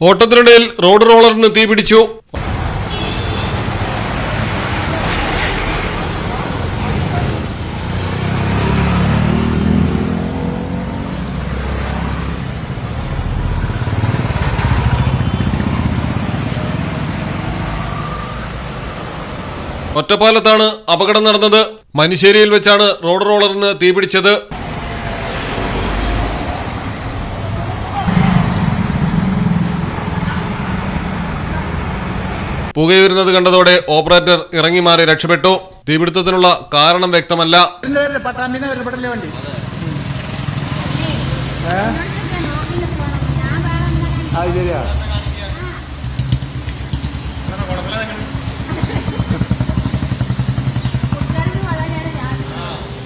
ഓട്ടത്തിനിടയിൽ road റോളറിന് തീപിടിച്ചു ഒറ്റപ്പാലത്താണ് അപകടം നടന്നത്. മനുശ്ശേരിയിൽ വെച്ചാണ് റോഡ് റോളറിന് തീപിടിച്ചത് പുകയുരുന്നത് കണ്ടതോടെ ഓപ്പറേറ്റർ ഇറങ്ങി മാറി രക്ഷപ്പെട്ടു തീപിടുത്തത്തിനുള്ള കാരണം വ്യക്തമല്ല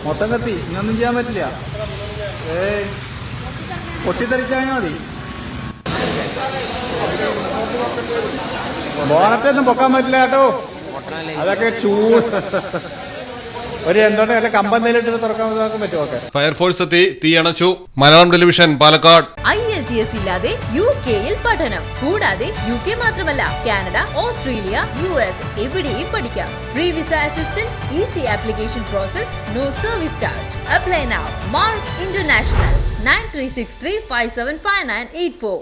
മൊത്തം കത്തി ഇന്നൊന്നും ചെയ്യാൻ പറ്റില്ല ഏ പൊട്ടിത്തെറിച്ചാൽ മതി ബോണറ്റൊന്നും പൊക്കാൻ പറ്റില്ല കേട്ടോ. അതൊക്കെ ചൂട് ഒരു എന്തോട്ടെ വല്ല കമ്പം നേരിട്ട് തുറക്കാൻ പറ്റുമോ ഒക്കെ? ഫയർഫോഴ്സ് എത്തി തീയണച്ചു Malayalam television Palakkad. I L T S ഇല്ലാതെ യു കെയിൽ പഠനം. കൂടാതെ യു കെ മാത്രമല്ല കാനഡ ഓസ്ട്രേലിയ യു എസ് എവിടെയും പഠിക്കാം. Free visa assistance easy application process no service charge. Apply now Mark International nine three six three five seven five nine eight four.